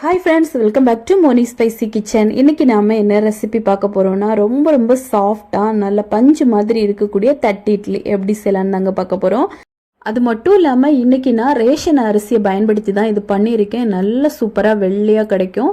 Hi friends welcome back to Moni spicy kitchen இன்னைக்கு நாம என்ன ரெசிபி பார்க்க போறோம்னா ரொம்ப ரொம்ப சாஃப்டா நல்ல பஞ்சு மாதிரி இருக்கக்கூடிய தட்டி இட்லி. எப்படி செய்யலான்னு நாங்கள் பார்க்க போறோம். அது மட்டும் இல்லாமல் இன்னைக்கு நான் ரேஷன் அரிசியை பயன்படுத்தி தான் இது பண்ணியிருக்கேன். நல்ல சூப்பராக வெள்ளையாக கிடைக்கும்.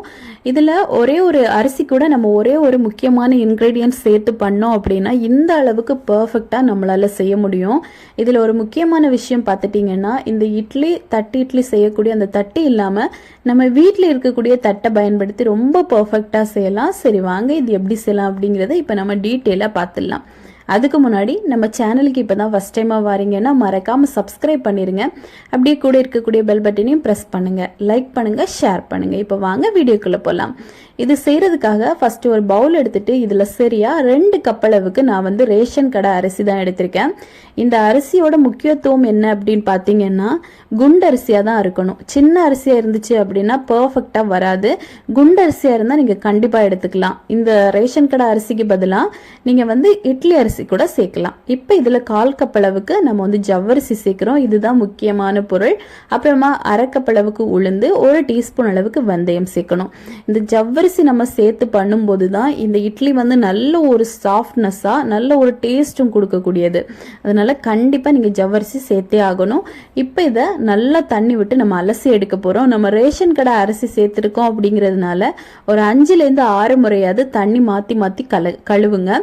இதில் ஒரே ஒரு அரிசி கூட நம்ம ஒரே ஒரு முக்கியமான இன்க்ரீடியன்ட் சேர்த்து பண்ணோம் அப்படின்னா இந்த அளவுக்கு பர்ஃபெக்டாக நம்மளால் செய்ய முடியும். இதில் ஒரு முக்கியமான விஷயம் பார்த்துட்டிங்கன்னா இந்த இட்லி தட்டு இட்லி செய்யக்கூடிய அந்த தட்டு இல்லாமல் நம்ம வீட்டில் இருக்கக்கூடிய தட்டை பயன்படுத்தி ரொம்ப பர்ஃபெக்டாக செய்யலாம். சரி வாங்க இது எப்படி செய்யலாம் அப்படிங்கிறத இப்போ நம்ம டீட்டெயிலாக பார்த்துடலாம். அதுக்கு முன்னாடி நம்ம சேனலுக்கு இப்போ தான் ஃபஸ்ட் டைமாக வரீங்கன்னா மறக்காமல் சப்ஸ்கிரைப் பண்ணிடுங்க அப்படியே கூட இருக்கக்கூடிய பெல் பட்டனையும் ப்ரெஸ் பண்ணுங்கள் லைக் பண்ணுங்கள் ஷேர் பண்ணுங்கள் இப்போ வாங்க வீடியோக்குள்ளே போகலாம் இது செய்கிறதுக்காக ஃபஸ்ட்டு ஒரு பவுல் எடுத்துட்டு இதில் சரியாக ரெண்டு கப் அளவுக்கு நான் வந்து ரேஷன் கடை அரிசி தான் எடுத்திருக்கேன். இந்த அரிசியோட முக்கியத்துவம் என்ன அப்படின்னு பார்த்தீங்கன்னா குண்டரிசியாக தான் இருக்கணும். சின்ன அரிசியாக இருந்துச்சு அப்படின்னா பர்ஃபெக்டாக வராது. குண்டரிசியாக இருந்தால் நீங்கள் கண்டிப்பாக எடுத்துக்கலாம். இந்த ரேஷன் கடை அரிசிக்கு பதிலாக நீங்கள் வந்து இட்லி அரிசி கூட சேர்க்கலாம். இப்போ இதில் கால் கப்பளவுக்கு நம்ம வந்து ஜவ்வரிசி சேர்க்குறோம். இதுதான் முக்கியமான பொருள். அப்புறமா அரைக்கப்பளவுக்கு உளுந்து ஒரு டீஸ்பூன் அளவுக்கு வெந்தயம் சேர்க்கணும். இந்த அரிசி நம்ம சேர்த்து பண்ணும்போது தான் இந்த இட்லி வந்து நல்ல ஒரு சாஃப்ட்னஸ்ஸாக நல்ல ஒரு டேஸ்ட்டும் கொடுக்கக்கூடியது. அதனால் கண்டிப்பாக நீங்கள் ஜவ்வரிசி சேர்த்தே ஆகணும். இப்போ இதை நல்லா தண்ணி விட்டு நம்ம அலசி எடுக்க போகிறோம் நம்ம ரேஷன் கடை அரிசி சேர்த்துருக்கோம் அப்படிங்கிறதுனால ஒரு அஞ்சுலேருந்து ஆறு முறையாவது தண்ணி மாற்றி மாற்றி கல கழுவுங்க.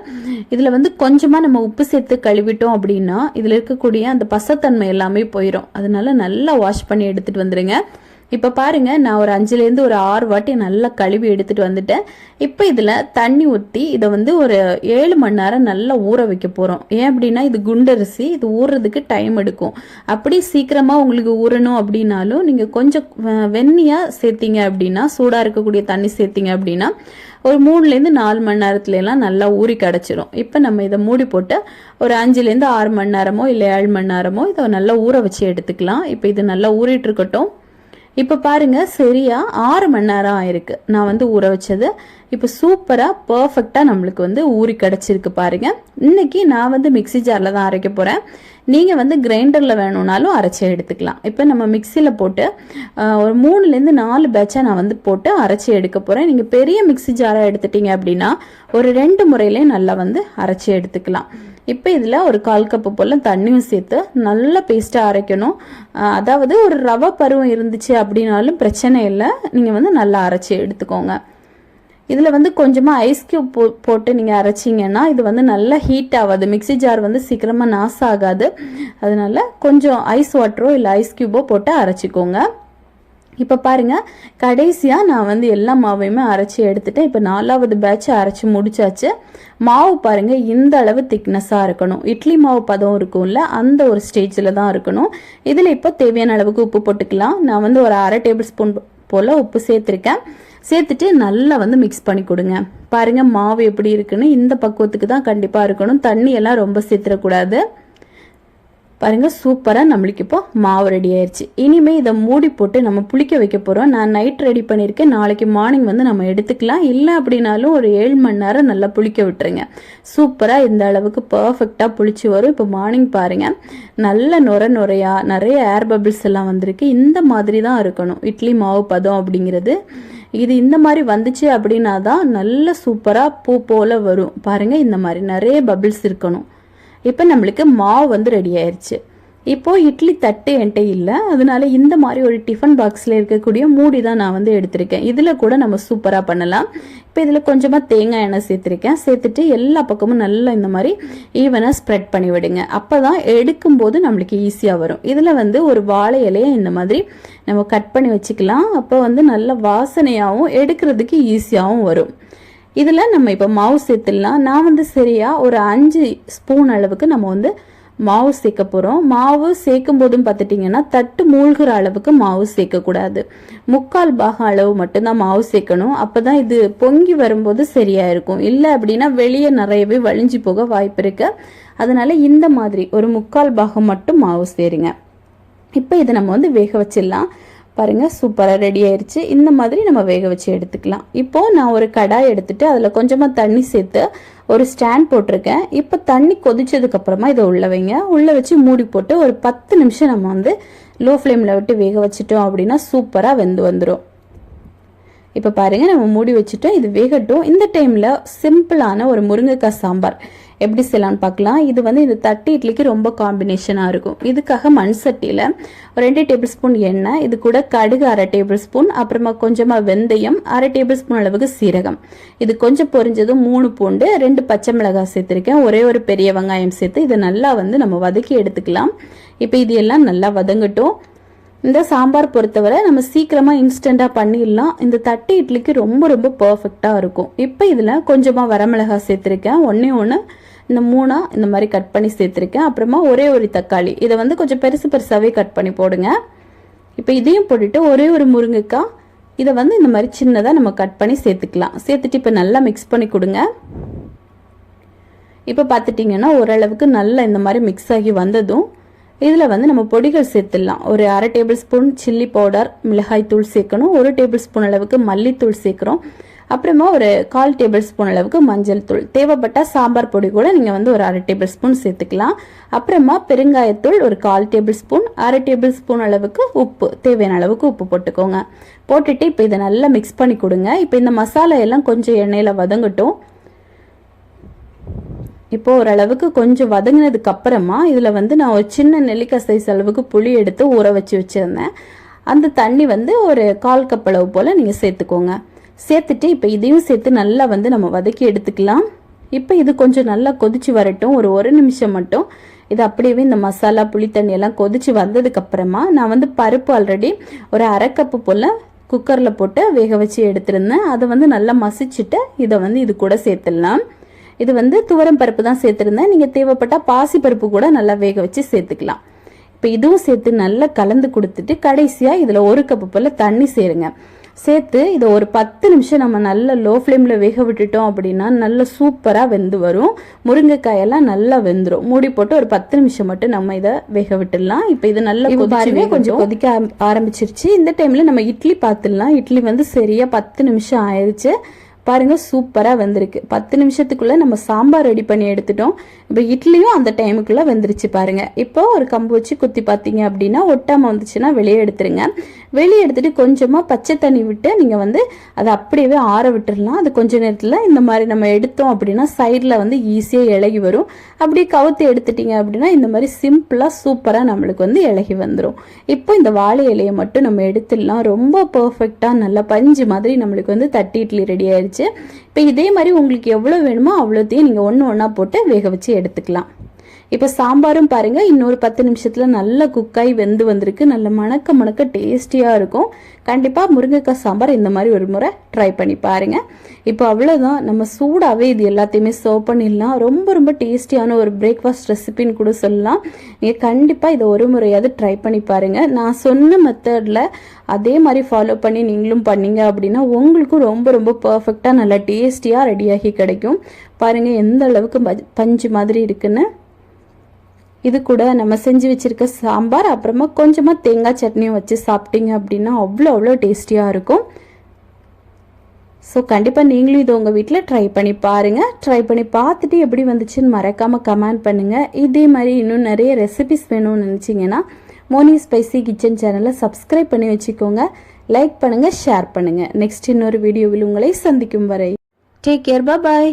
இதில் வந்து கொஞ்சமாக நம்ம உப்பு சேர்த்து கழுவிட்டோம் அப்படின்னா இதில் இருக்கக்கூடிய அந்த பசத்தன்மை எல்லாமே போயிடும் அதனால நல்லா வாஷ் பண்ணி எடுத்துகிட்டு வந்துடுங்க இப்போ பாருங்கள் நான் ஒரு அஞ்சுலேருந்து ஒரு ஆறு வாட்டி நல்லா கழுவி எடுத்துகிட்டு வந்துட்டேன். இப்போ இதில் தண்ணி ஊற்றி இதை வந்து ஒரு ஏழு மணி நேரம் நல்லா ஊற வைக்க போகிறோம் ஏன் அப்படின்னா இது குண்டரிசி இது ஊறுறதுக்கு டைம் எடுக்கும். அப்படி சீக்கிரமாக உங்களுக்கு ஊறணும் அப்படின்னாலும் நீங்கள் கொஞ்சம் வெந்நியாக சேர்த்தீங்க அப்படின்னா சூடாக இருக்கக்கூடிய தண்ணி சேர்த்திங்க அப்படின்னா ஒரு மூணுலேருந்து நாலு மணி நேரத்துலலாம் நல்லா ஊறி கிடச்சிரும். இப்போ நம்ம இதை மூடி போட்டு ஒரு அஞ்சுலேருந்து ஆறு மணி நேரமோ இல்லை ஏழு மணி நேரமோ இதை நல்லா ஊற வச்சு எடுத்துக்கலாம். இப்போ இது நல்லா ஊறிட்டு இருக்கட்டும். இப்போ பாருங்க சரியா ஆறு மணி நேரம் ஆயிருக்கு. நான் வந்து ஊற வச்சது. இப்போ சூப்பராக பர்ஃபெக்டாக நம்மளுக்கு வந்து ஊறி கிடச்சிருக்கு பாருங்க. இன்னைக்கு நான் வந்து மிக்சி ஜாரில் தான் அரைக்க போகிறேன் நீங்கள் வந்து கிரைண்டரில் வேணும்னாலும் அரைச்சி எடுத்துக்கலாம். இப்போ நம்ம மிக்சியில் போட்டு ஒரு மூணுலேருந்து நாலு பேட்சாக நான் வந்து போட்டு அரைச்சி எடுக்க போகிறேன் நீங்கள் பெரிய மிக்சி ஜாராக எடுத்துட்டீங்க அப்படின்னா ஒரு ரெண்டு முறையிலே நல்லா வந்து அரைச்சி எடுத்துக்கலாம். இப்போ இதில் ஒரு கால் கப்பு போல் தண்ணியும் சேர்த்து நல்லா பேஸ்ட்டாக அரைக்கணும். அதாவது ஒரு ரவை பருவம் இருந்துச்சு அப்படின்னாலும் பிரச்சனை இல்லை. நீங்கள் வந்து நல்லா அரைச்சி எடுத்துக்கோங்க. இதில் வந்து கொஞ்சமாக ஐஸ் க்யூப் போ போட்டு நீங்கள் அரைச்சிங்கன்னா இது வந்து நல்லா ஹீட் ஆகாது. மிக்சி ஜார் வந்து சீக்கிரமாக நாஸ் ஆகாது அதனால கொஞ்சம் ஐஸ் வாட்டரோ இல்லை ஐஸ் கியூபோ போட்டு அரைச்சிக்கோங்க. இப்போ பாருங்க கடைசியாக நான் வந்து எல்லா மாவையுமே அரைச்சி எடுத்துட்டேன். இப்போ நாலாவது பேட்ச் அரைச்சி முடிச்சாச்சு. மாவு பாருங்க இந்த அளவு திக்னஸாக இருக்கணும். இட்லி மாவு பதம் இருக்கும்ல அந்த ஒரு ஸ்டேஜில் தான் இருக்கணும். இதில் இப்போ தேவையான அளவுக்கு உப்பு போட்டுக்கலாம். நான் வந்து ஒரு அரை டேபிள் ஸ்பூன் போல் உப்பு சேர்த்துருக்கேன். சேர்த்துட்டு நல்லா வந்து மிக்ஸ் பண்ணி கொடுங்க. பாருங்க மாவு எப்படி இருக்குன்னு இந்த பக்குவத்துக்கு தான் கண்டிப்பாக இருக்கணும். தண்ணி எல்லாம் ரொம்ப சேர்த்துடக்கூடாது. பாருங்க சூப்பராக நம்மளுக்கு இப்போ மாவு ரெடி ஆயிடுச்சு இனிமேல் இதை மூடி போட்டு நம்ம புளிக்க வைக்க போகிறோம் நான் நைட் ரெடி பண்ணியிருக்கேன். நாளைக்கு மார்னிங் வந்து நம்ம எடுத்துக்கலாம். இல்லை அப்படின்னாலும் ஒரு ஏழு மணி நேரம் நல்லா புளிக்க விட்டுருங்க. சூப்பராக இந்த அளவுக்கு பர்ஃபெக்டாக புளிச்சு வரும். இப்போ மார்னிங் பாருங்கள் நல்ல நுர நுரையா நிறைய ஏர் பபிள்ஸ் எல்லாம் வந்திருக்கு. இந்த மாதிரி தான் இருக்கணும். இட்லி மாவு பதம் அப்படிங்கிறது. இது இந்த மாதிரி வந்துச்சு அப்படின்னா தான் நல்ல சூப்பராக பூ போல் வரும். பாருங்கள் இந்த மாதிரி நிறைய பபிள்ஸ் இருக்கணும். இப்போ நம்மளுக்கு மாவு வந்து ரெடி ஆயிடுச்சு இப்போது இட்லி தட்டு என்கிட்ட இல்லை. அதனால இந்த மாதிரி ஒரு டிஃபன் பாக்ஸில் இருக்கக்கூடிய மூடி தான் நான் வந்து எடுத்திருக்கேன். இதில் கூட நம்ம சூப்பராக பண்ணலாம். இப்போ இதில் கொஞ்சமாக தேங்காய் எண்ணெய் சேர்த்துருக்கேன். சேர்த்துட்டு எல்லா பக்கமும் நல்லா இந்த மாதிரி ஈவனாக ஸ்ப்ரெட் பண்ணி விடுங்க. அப்போ தான் எடுக்கும்போது நம்மளுக்கு ஈஸியாக வரும். இதில் வந்து ஒரு வாழை இலையை இந்த மாதிரி நம்ம கட் பண்ணி வச்சுக்கலாம். அப்போ வந்து நல்ல வாசனையாகவும் எடுக்கிறதுக்கு ஈஸியாகவும் வரும். இதில் நம்ம இப்போ மாவு சேர்த்துடலாம். நான் வந்து சரியாக ஒரு அஞ்சு ஸ்பூன் அளவுக்கு நம்ம வந்து மாவு சேர்க்க போகிறோம் மாவு சேர்க்கும் போதும் பார்த்துட்டிங்கன்னா தட்டு மூழ்கிற அளவுக்கு மாவு சேர்க்கக்கூடாது முக்கால் பாகம் அளவு மட்டும்தான் மாவு சேர்க்கணும். அப்போ தான் இது பொங்கி வரும்போது சரியாக இருக்கும். இல்லை அப்படின்னா வெளியே நிறையவே வழிஞ்சு போக வாய்ப்பு இருக்கு. அதனால இந்த மாதிரி ஒரு முக்கால் பாகம் மட்டும் மாவு சேருங்க. இப்போ இதை நம்ம வந்து வேக வச்சிடலாம். பாருங்கள் சூப்பராக ரெடி ஆயிடுச்சு இந்த மாதிரி நம்ம வேக வச்சு எடுத்துக்கலாம். இப்போது நான் ஒரு கடாய் எடுத்துட்டு அதில் கொஞ்சமாக தண்ணி சேர்த்து ஒரு ஸ்டாண்ட் போட்டிருக்கேன். இப்போ தண்ணி கொதிச்சதுக்கப்புறமா இதை உள்ள வைங்க. உள்ளே வச்சு மூடி போட்டு ஒரு பத்து நிமிஷம் நம்ம வந்து லோ ஃப்ளேமில் விட்டு வேக வச்சிட்டோம் அப்படின்னா சூப்பராக வெந்து வந்துடும் இப்போ பாருங்கள் நம்ம மூடி வச்சுட்டோம். இது வேகட்டும். இந்த டைமில் சிம்பிளான ஒரு முருங்கைக்காய் சாம்பார். எப்படி செய்யலாம்னு பார்க்கலாம். இது வந்து இந்த தட்டு இட்லிக்கு ரொம்ப காம்பினேஷனாக இருக்கும். இதுக்காக மண் சட்டியில் ரெண்டு டேபிள் ஸ்பூன் எண்ணெய் இது கூட கடுகு அரை டேபிள் ஸ்பூன் அப்புறமா கொஞ்சமாக வெந்தயம் அரை டேபிள் ஸ்பூன் அளவுக்கு சீரகம். இது கொஞ்சம் பொரிஞ்சதும் மூணு பூண்டு ரெண்டு பச்சை மிளகாய் சேர்த்துருக்கேன். ஒரே ஒரு பெரிய வெங்காயம் சேர்த்து இதை நல்லா வந்து நம்ம வதக்கி எடுத்துக்கலாம். இப்போ இது எல்லாம் நல்லா வதங்கட்டும். இந்த சாம்பார் பொறுத்தவரை நம்ம சீக்கிரமாக இன்ஸ்டண்ட்டாக பண்ணிடலாம். இந்த தட்டு இட்லிக்கு ரொம்ப ரொம்ப பர்ஃபெக்டாக இருக்கும். இப்போ இதில் கொஞ்சமாக வரமிளகாய் சேர்த்துருக்கேன். ஒன்றே ஒன்று இந்த மூணாக இந்த மாதிரி கட் பண்ணி சேர்த்துருக்கேன். அப்புறமா ஒரே ஒரு தக்காளி. இதை வந்து கொஞ்சம் பெருசு பெருசாகவே கட் பண்ணி போடுங்க. இப்போ இதையும் போட்டுட்டு ஒரே ஒரு முருங்கைக்காய். இதை வந்து இந்த மாதிரி சின்னதாக நம்ம கட் பண்ணி சேர்த்துக்கலாம். சேர்த்துட்டு இப்போ நல்லா மிக்ஸ் பண்ணி கொடுங்க. இப்போ பார்த்துட்டிங்கன்னா ஓரளவுக்கு நல்லா இந்த மாதிரி மிக்ஸ் ஆகி வந்ததும் இதில் வந்து நம்ம பொடிகள் சேர்த்துடலாம். ஒரு அரை டேபிள் ஸ்பூன் சில்லி பவுடர் மிளகாய் தூள் சேர்க்கணும். ஒரு டேபிள் ஸ்பூன் அளவுக்கு மல்லித்தூள் சேர்க்குறோம். அப்புறமா ஒரு கால் டேபிள் ஸ்பூன் அளவுக்கு மஞ்சள் தூள். தேவைப்பட்டால் சாம்பார் பொடி கூட நீங்கள் வந்து ஒரு அரை டேபிள் ஸ்பூன் சேர்த்துக்கலாம். அப்புறமா பெருங்காயத்தூள் ஒரு கால் டேபிள் ஸ்பூன் அரை டேபிள் ஸ்பூன் அளவுக்கு உப்பு. தேவையான அளவுக்கு உப்பு போட்டுக்கோங்க. போட்டுட்டு இப்போ இதை நல்லா மிக்ஸ் பண்ணி கொடுங்க. இப்போ இந்த மசாலா எல்லாம் கொஞ்சம் எண்ணெயில் வதங்கட்டும். இப்போ ஓரளவுக்கு கொஞ்சம் வதங்கினதுக்கு அப்புறமா இதில் வந்து நான் ஒரு சின்ன நெல்லிக்காய் சைஸ் அளவுக்கு புளி எடுத்து ஊற வச்சு வச்சுருந்தேன். அந்த தண்ணி வந்து ஒரு கால் கப் அளவு போல் நீங்கள் சேர்த்துக்கோங்க. சேர்த்துட்டு இப்போ இதையும் சேர்த்து நல்லா வந்து நம்ம வதக்கி எடுத்துக்கலாம். இப்போ இது கொஞ்சம் நல்லா கொதிச்சு வரட்டும். ஒரு ஒரு நிமிஷம் மட்டும். இது அப்படியே இந்த மசாலா புளி தண்ணியெல்லாம் கொதிச்சு வந்ததுக்கப்புறமா நான் வந்து பருப்பு ஆல்ரெடி ஒரு அரை கப்பு போல் குக்கரில் போட்டு வேக வச்சு எடுத்திருந்தேன். அதை வந்து நல்லா மசிச்சுட்டு இதை வந்து இது கூட சேர்த்துடலாம். இது வந்து துவரம் பருப்பு தான் சேர்த்துருந்தேன். நீங்கள் தேவைப்பட்டால் பாசி பருப்பு கூட நல்லா வேக வச்சு சேர்த்துக்கலாம். இப்போ இதுவும் சேர்த்து நல்லா கலந்து கொடுத்துட்டு கடைசியாக இதில் ஒரு கப்பு போல் தண்ணி சேருங்க. சேர்த்து இதை ஒரு பத்து நிமிஷம் நம்ம நல்ல லோ ஃப்ளேமில் வேக விட்டுட்டோம் அப்படின்னா நல்ல சூப்பராக வெந்து வரும். முருங்கைக்காயெல்லாம் நல்லா வெந்துடும் மூடி போட்டு ஒரு பத்து நிமிஷம் மட்டும் நம்ம இதை வேக விட்டுடலாம். இப்போ இது நல்லா கொஞ்சம் கொதிக்க ஆரம்பிச்சிருச்சு. இந்த டைமில் நம்ம இட்லி பார்த்துடலாம் இட்லி வந்து சரியாக பத்து நிமிஷம் ஆயிடுச்சு பாருங்க சூப்பராக வெந்திருக்கு. பத்து நிமிஷத்துக்குள்ள நம்ம சாம்பார் ரெடி பண்ணி எடுத்துட்டோம். இப்போ இட்லியும் அந்த டைமுக்குள்ள வெந்துருச்சு பாருங்க. இப்போ ஒரு கம்பு வச்சு குத்தி பார்த்தீங்க அப்படின்னா ஒட்டாமல் வந்துச்சுன்னா வெளியே எடுத்துருங்க. வெளியே எடுத்துட்டு கொஞ்சமாக பச்சை தண்ணி விட்டு நீங்கள் வந்து அதை அப்படியே ஆற விட்டுடலாம் அது கொஞ்ச நேரத்தில் இந்த மாதிரி நம்ம எடுத்தோம் அப்படின்னா சைடில் வந்து ஈஸியாக இலகி வரும். அப்படியே கவுத்து எடுத்துட்டீங்க அப்படின்னா இந்த மாதிரி சிம்பிளாக சூப்பராக நம்மளுக்கு வந்து இலகி வந்துடும் இப்போ இந்த வாழை இலையை மட்டும் நம்ம எடுத்துடலாம். ரொம்ப பர்ஃபெக்டாக நல்லா பஞ்சு மாதிரி நம்மளுக்கு வந்து தட்டி இட்லி ரெடி ஆயிடுச்சு இப்போ இதே மாதிரி உங்களுக்கு எவ்வளோ வேணுமோ அவ்வளோத்தையும் நீங்கள் ஒன்று ஒன்றா போட்டு வேக வச்சு எடுத்துக்கலாம். இப்போ சாம்பாரும் பாருங்க இன்னொரு பத்து நிமிஷத்துல நல்ல குக்காய் வெந்து வந்திருக்கு. நல்ல மணக்க மணக்க டேஸ்டியா இருக்கும். கண்டிப்பா முருங்கைக்காய் சாம்பார் இந்த மாதிரி ஒரு முறை ட்ரை பண்ணி பாருங்க. இப்போ அவ்வளோதான் நம்ம சூடாகவே இது எல்லாத்தையுமே சர்வ் பண்ணிடலாம். ரொம்ப ரொம்ப டேஸ்டியான ஒரு பிரேக்ஃபாஸ்ட் ரெசிபின்னு கூட சொல்லலாம். நீங்கள் கண்டிப்பாக இதை ஒரு முறையாவது ட்ரை பண்ணி பாருங்க. நான் சொன்ன மெத்தடில் அதே மாதிரி ஃபாலோ பண்ணி நீங்களும் பண்ணீங்க அப்படின்னா உங்களுக்கும் ரொம்ப ரொம்ப பர்ஃபெக்டாக நல்லா டேஸ்டியாக ரெடியாகி கிடைக்கும். பாருங்கள் எந்த அளவுக்கு பஞ்சு மாதிரி இருக்குன்னு. இது கூட நம்ம செஞ்சு வச்சுருக்க சாம்பார் அப்புறமா கொஞ்சமாக தேங்காய் சட்னியும் வச்சு சாப்பிட்டீங்க அப்படின்னா அவ்வளோ அவ்வளோ டேஸ்டியாக இருக்கும். ஸோ கண்டிப்பாக நீங்களும் இது உங்கள் வீட்டில் ட்ரை பண்ணி பாருங்கள் ட்ரை பண்ணி பார்த்துட்டு எப்படி வந்துச்சுன்னு மறக்காமல் கமெண்ட் பண்ணுங்கள் இதே மாதிரி இன்னும் நிறைய ரெசிபிஸ் வேணும்னு நினச்சிங்கன்னா மோனி ஸ்பைசி கிச்சன் சேனலை சப்ஸ்கிரைப் பண்ணி வச்சுக்கோங்க. லைக் பண்ணுங்கள் ஷேர் பண்ணுங்கள் நெக்ஸ்ட் இன்னொரு வீடியோவில் உங்களை சந்திக்கும் வரை. Take care bye